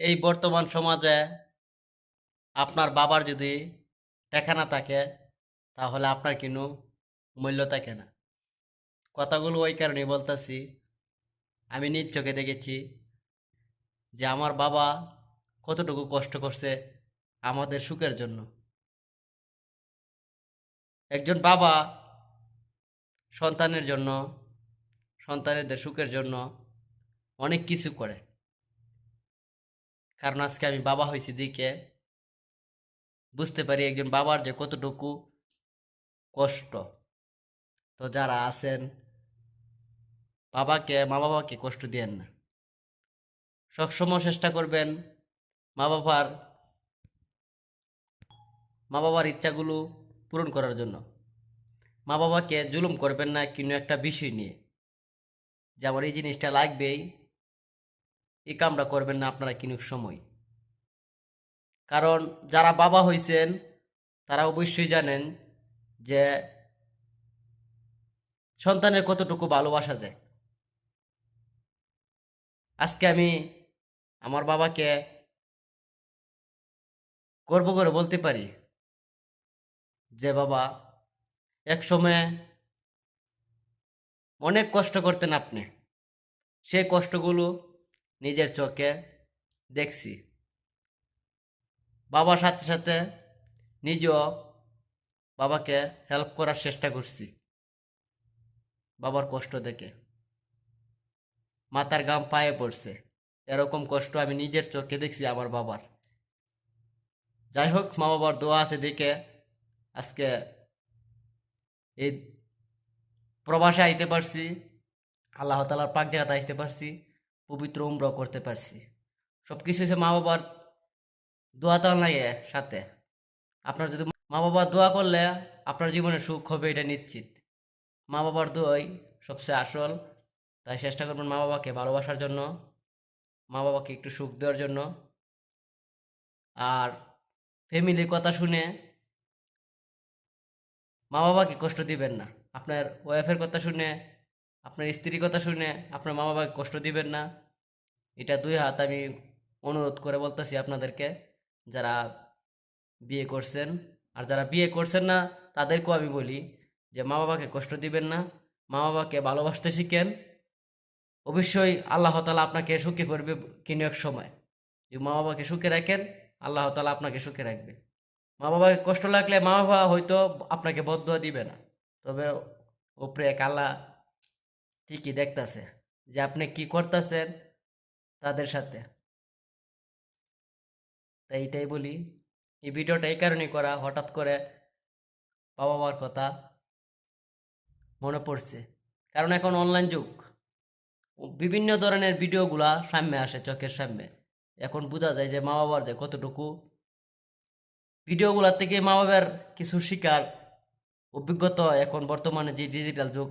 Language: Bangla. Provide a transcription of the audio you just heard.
এই বর্তমান সমাজে আপনার বাবার যদি টাকা না থাকে, তাহলে আপনার কোনো মূল্য থাকে না। কথাগুলো ওই কারণেই বলতেছি, আমি নিজ চোখে দেখেছি যে আমার বাবা কতটুকু কষ্ট করছে আমাদের সুখের জন্য। একজন বাবা সন্তানের জন্য, সন্তানেদের সুখের জন্য অনেক কিছু করে। কারণ আজকে আমি বাবা হয়েছি দিকে বুঝতে পারি একজন বাবার যে কতটুকু কষ্ট। তো যারা আছেন, বাবাকে, মা বাবাকে কষ্ট দিয়েন না। সবসময় চেষ্টা করবেন মা বাবার মা বাবার ইচ্ছাগুলো পূরণ করার জন্য। মা বাবাকে জুলুম করবেন না কোনো একটা বিষয় নিয়ে। যে আমার এই জিনিসটা লাগবেই এই কামটা করবেন না আপনারা কিনুক সময়? কারণ যারা বাবা হইছেন, তারা অবশ্যই জানেন যে সন্তানের কতটুকু ভালোবাসা যায়। আজকে আমি আমার বাবাকে গর্ব করে বলতে পারি যে, বাবা, এক সময় অনেক কষ্ট করতেন আপনি। সেই কষ্টগুলো নিজের চোখে দেখছি। বাবার সাথে সাথে নিজেও বাবাকে হেল্প করার চেষ্টা করছি। বাবার কষ্ট দেখে। মাথার গাম পায়ে পড়ছে। এরকম কষ্ট আমি নিজের চোখে দেখছি আমার বাবার। যাই হোক, মা বাবার দোয়া আছে দেখে আজকে এই প্রবাসে আইতে পারছি। আল্লাহ তালার পাক জায়গাতে আসতে পারছি। পবিত্র উমরা করতে পারছি। সব কিছু হচ্ছে মা বাবার দোয়া তো লাগে সাথে। আপনার যদি মা বাবার দোয়া করলে আপনার জীবনে সুখ হবে, এটা নিশ্চিত। মা বাবার দোয়াই সবচেয়ে আসল। তাই চেষ্টা করবেন মা বাবাকে ভালোবাসার জন্য মা বাবাকে একটু সুখ দেওয়ার জন্য। আর ফ্যামিলির কথা শুনে মা বাবাকে কষ্ট দিবেন না। আপনার ওয়াইফের কথা শুনে আপনার স্ত্রীর কথা শুনে আপনার মা বাবাকে কষ্ট দিবেন না। এটা দুই হাত আমি অনুরোধ করে বলতেছি আপনাদেরকে, যারা বিয়ে করছেন আর যারা বিয়ে করছেন না, তাদেরকেও আমি বলি যে মা বাবাকে কষ্ট দিবেন না, মা বাবাকে ভালোবাসতে শিখেন। অবশ্যই আল্লাহ তালা আপনাকে সুখী করবে কিনো এক সময়। যদি মা বাবাকে সুখে রাখেন, আল্লাহ তালা আপনাকে সুখে রাখবে। মা বাবাকে কষ্ট লাগলে মা বাবা হয়তো আপনাকে বদুয়া দিবে না। তবে ওপরে এক আল্লাহ ঠিকই দেখতাছে যে আপনি কি করতেছেন তাদের সাথে। তাই এইটাই বলি, এই ভিডিওটা এই কারণেই করা, হঠাৎ করে বাবা মার কথা মনে পড়ছে। কারণ এখন অনলাইন যুগ। বিভিন্ন ধরনের ভিডিওগুলা সামনে আসে চোখের সামনে। এখন বোঝা যায় যে মা বাবার যে কতটুকু ভিডিওগুলোর থেকে মা বাবার কিছু শিকার অভিজ্ঞতা এখন বর্তমানে যে ডিজিটাল যুগ